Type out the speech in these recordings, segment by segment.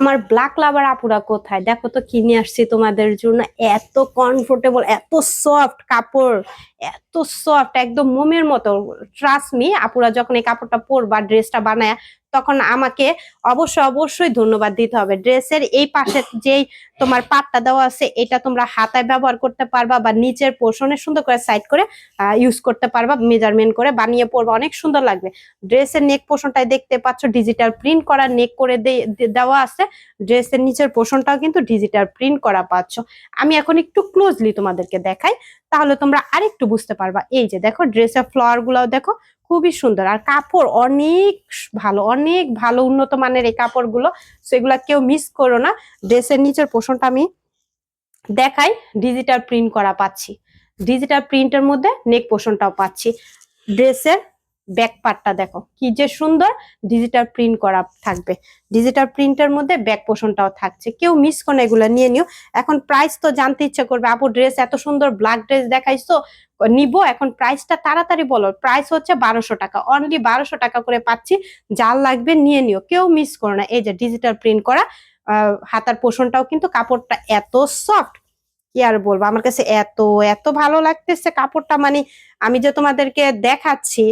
আমার ব্ল্যাক লাভার আপুরা কোথায়? দেখো তো কিনে আসছি তোমাদের জন্য। এত কমফোর্টেবল এত সফট কাপড়, এত সফট একদম মোমের মতো। ট্রাস্ট মি আপুরা যখন এই কাপড়টা পরবা ড্রেসটা বানায় তখন আমাকে অবশ্যই অবশ্যই ধন্যবাদ দিতে হবে। ড্রেসের এই পাশে যেই তোমার পাটটা দেওয়া আছে, এটা তোমরা হাতায় ব্যবহার করতে পারবা বা নিচের পোর্শনে সুন্দর করে সাইড করে ইউজ করতে পারবা মেজারমেন্ট করে বানিয়ে পরবা, অনেক সুন্দর লাগবে। ড্রেসের নেক পোর্শনটাই দেখতে পাচ্ছ ডিজিটাল প্রিন্ট করা নেক করে দেওয়া আছে, ড্রেসের নিচের পোর্শনটাও কিন্তু ডিজিটাল প্রিন্ট করা পাচ্ছ। আমি এখন একটু ক্লোজলি তোমাদেরকে দেখাই, তাহলে তোমরা আরেকটু বুঝতে পারবা। এই যে দেখো, ড্রেসের ফ্লাওয়ার গুলাও দেখো খুবই সুন্দর। আর কাপড় অনেক ভালো অনেক ভালো উন্নত মানের এই কাপড়গুলো সেগুলা কেউ মিস করো না। ড্রেসের নিচের পোষণটা আমি দেখাই ডিজিটাল প্রিন্ট করা পাচ্ছি। ডিজিটাল প্রিন্টের মধ্যে নেক পোষণটাও পাচ্ছি। ড্রেসের ব্যাক পার্টটা দেখো, কি যে সুন্দর ডিজিটাল প্রিন্ট করা থাকবে। ডিজিটাল প্রিন্টের মধ্যে ব্যাক পোর্শনটাও থাকছে। কেউ মিস করে এগুলো নিয়ে নিও। এখন প্রাইস তো জানতে ইচ্ছে করবে, আপু ড্রেস এত সুন্দর ব্ল্যাক ড্রেস দেখাইছো, নিব? এখন প্রাইসটা তাড়াতাড়ি বলো। প্রাইস হচ্ছে বারোশো টাকা। অনলি বারোশো টাকা করে পাচ্ছি। যার লাগবে নিয়ে নিও। কেউ মিস করো না। এই যে ডিজিটাল প্রিন্ট করা হাতার পোষণটাও কিন্তু কাপড়টা এত সফট কি আর বলব? আমার কাছে এত এত ভালো লাগতেছে কাপড়টা। মানে আমি যে তোমাদেরকে দেখাচ্ছি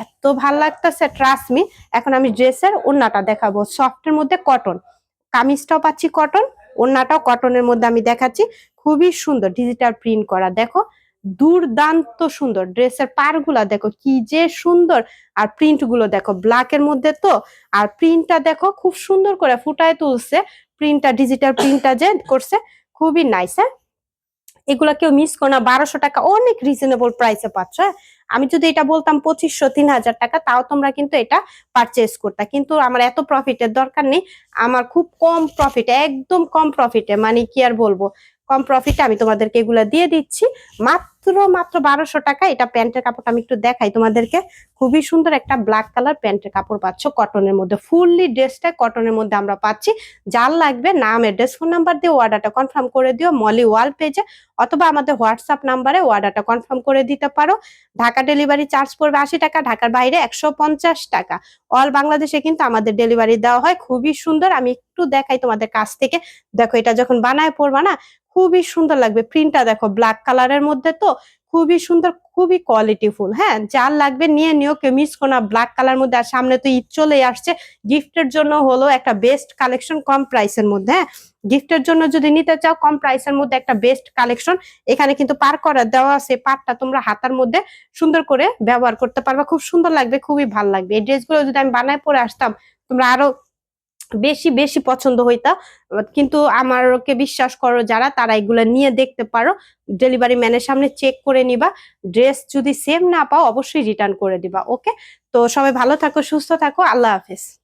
এত ভালো লাগতেছে ট্রাস্ট মি এখন আমি ড্রেসের ওড়নাটা দেখাবো। সফটের মধ্যে কটন কামিজটাও পাচ্ছি কটন ওড়নাটাও কটনের মধ্যে আমি দেখাচ্ছি। খুবই সুন্দর ডিজিটাল প্রিন্ট করা। দেখো, দুর্দান্ত সুন্দর। ড্রেসের পারগুলা দেখো, কি যে সুন্দর। আর প্রিন্টগুলো দেখো ব্ল্যাক এর মধ্যে তো। আর প্রিন্টটা দেখো, খুব সুন্দর করে ফুটায় তুলছে। প্রিন্টটা ডিজিটাল প্রিন্টটা যে করছে, খুবই নাইস হ্যাঁ? এগুলা কেউ মিস করো না, বারোশো টাকা অনেক রিজনেবল প্রাইসে পাচ্ছ হ্যাঁ? আমি যদি এটা বলতাম পঁচিশশো, তিন হাজার টাকা, তাও তোমরা কিন্তু এটা পারচেস করতা কিন্তু আমার এত প্রফিটের দরকার নেই, আমার খুব কম প্রফিট একদম কম প্রফিটে মানে কি আর বলব কম প্রফিটে আমি তোমাদেরকে এগুলো দিয়ে দিচ্ছি। মাত্র মাত্র বারোশো টাকা এটা প্যান্টের কাপড়টা আমি একটু দেখাই তোমাদেরকে। খুবই সুন্দর একটা ব্ল্যাক কালার প্যান্টের কাপড় পাচ্ছ। কটনের মধ্যে ফুললি ড্রেসটা কটনের মধ্যে আমরা পাচ্ছি। যার লাগবে নাম অ্যাড্রেস ফোন নাম্বার দিয়ে অর্ডারটা কনফার্ম করে দিও। মলি ওয়াল পেজে অথবা আমাদের হোয়াটসঅ্যাপ নাম্বারে অর্ডারটা কনফার্ম করে দিতে পারো। ঢাকা ডেলিভারি চার্জ পড়বে আশি টাকা, ঢাকার বাইরে একশো পঞ্চাশ টাকা। অল বাংলাদেশে কিন্তু আমাদের ডেলিভারি দেওয়া হয়। খুবই সুন্দর। আমি একটু দেখাই তোমাদের কাছ থেকে। দেখো, এটা যখন বানায় পড়বা না খুবই সুন্দর লাগবে। প্রিন্টটা দেখো ব্ল্যাক কালারের মধ্যে তো খুবই সুন্দর, খুবই কোয়ালিটিফুল হ্যাঁ? যার লাগবে নিয়ে নিও, কেউ মিস না ব্ল্যাক কালার মধ্যে। আর সামনে তো ঈদ চলে আসছে। গিফটের জন্য হলো একটা বেস্ট কালেকশন কম প্রাইসের মধ্যে হ্যাঁ? গিফটের জন্য যদি নিতে চাও, কম প্রাইসের মধ্যে একটা বেস্ট কালেকশন এখানে কিন্তু পার করা দেওয়া আছে পাটটা তোমরা হাতার মধ্যে সুন্দর করে ব্যবহার করতে পারবা। খুব সুন্দর লাগবে, খুবই ভালো লাগবে। এই ড্রেসগুলো যদি আমি বানায় পরে আসতাম, তোমরা আরও বেশি বেশি পছন্দ হইতা। কিন্তু আমারকে বিশ্বাস করো যারা, তারা এগুলো নিয়ে দেখতে পারো। ডেলিভারি ম্যানের সামনে চেক করে নিবা। ড্রেস যদি সেম না পাও, অবশ্যই রিটার্ন করে দিবা, ওকে? তো সবাই ভালো থাকো, সুস্থ থাকো, আল্লাহ হাফেজ।